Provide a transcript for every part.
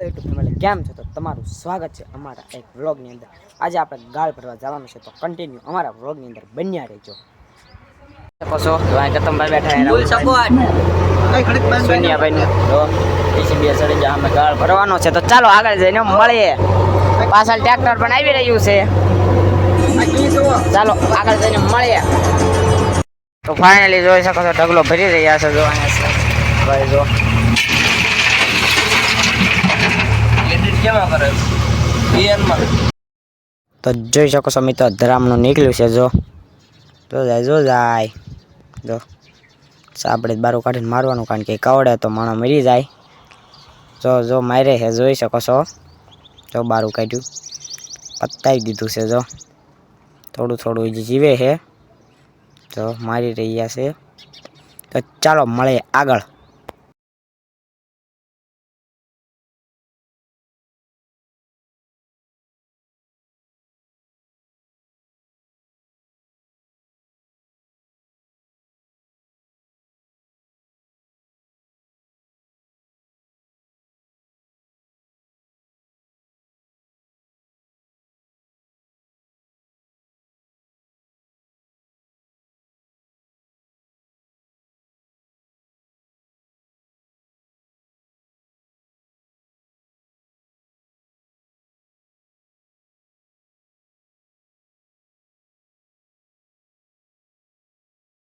YouTube family કેમ છો? તો તમારું સ્વાગત છે અમારા એક વ્લોગની અંદર. આજે આપણે ગાળ ભરવા જવાનું છે તો કન્ટિન્યુ અમારા વ્લોગની અંદર બન્યા રહેજો. શકો છો? તો અહીં કતમભાઈ બેઠા સોનિયાભાઈ તો અમે ગાળ ભરવાનો છે. તો ચાલો આગળ જઈને મળીએ. પાછળ ટ્રેક્ટર પણ આવી રહ્યું છે. ચાલો આગળ જઈને મળીએ. તો ફાઇનલી જોઈ શકો છો ઢગલો ભરી રહ્યા છે જો અહીંયા ભાઈ જો. તો જોઈ શકો છો મિત્રો ધરામનું નીકળ્યું છે, જો. જો જાય જો જાય. જો. આપણે બારું કાઢીને મારવાનું, કારણ કે કવડે તો માણસ મરી જાય. જો જો, મારે છે, જોઈ શકો છો. જો, બારું કાઢ્યું. પતાવી દીધું છે, જો. થોડું થોડું હજી જીવે છે. જો, મારી રહ્યા છે. તો ચાલો મળે આગળ.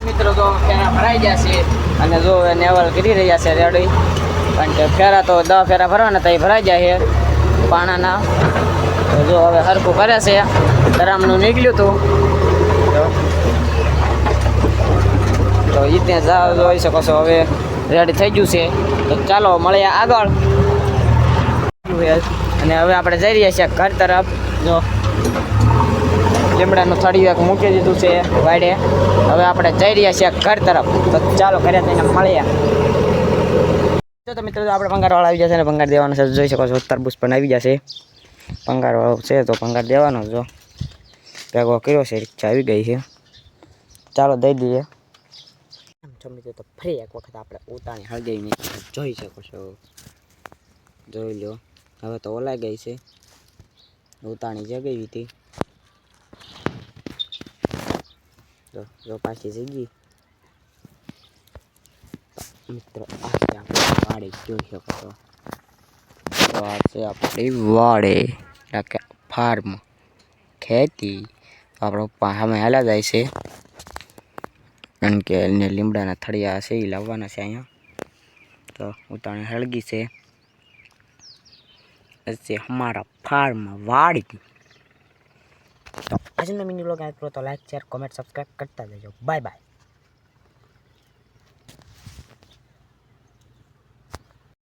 મિત્રો તો ફેરા ભરાઈ ગયા છે. અને જો નેવલ કરી રહ્યા છે રેડી. કે ફેરા તો દસ ફેરા ભરવાના તો ભરાઈ જાય છે પાણાના. જો હવે હરખું કરે છે. ધરામનું નીકળ્યું હતું તો એ ત્યાં જોઈ શકો છો હવે રેડી થઈ ગયું છે. તો ચાલો મળીએ આગળ. અને હવે આપણે જઈ રહ્યા છીએ ઘર તરફ. જો. લીમડાનું થળિયું એક મૂકી દીધું છે વાડે. હવે આપણે જઈ રહ્યા છીએ ઘર તરફ. તો ચાલો ઘરે જઈને મળીએ. તો મિત્રો, આપણે ભંગારવાળા આવી જશે ને, ભંગાર દેવાનો છે. જોઈ શકો છો તરબૂચ પણ આવી જશે ભંગારવાળો છે તો ભંગાર દેવાનો જો ભેગો કર્યો છે રિક્ષા આવી ગઈ છે. ચાલો દઈ દઈએ. મિત્રો, તો ફરી એક વખત આપણે ઉતાણી હળગાવીને જોઈ શકો છો. જોઈ લો. હવે તો ઓલાઈ ગઈ છે. ઉતાણી જગી હતી. જો જો પાછી જઈ મિત્રો આ છે આપણી વાડી જોઈ શકો છો તો આ છે આપણી વાડી એટલે કે ફાર્મ ખેતી આપણો સામે હાલ્યા જાય છે કારણ કે એને લીમડાના થળિયા છે એ લાવવાના છે અહીંયા તો ઉતાણે હળગી છે છે અમારા ફાર્મ વાડી તો આજનો મિની બ્લોગ આપ્યો તો લાઈક શેર કોમેન્ટ સબસ્ક્રાઈબ કરતા જજો. Bye bye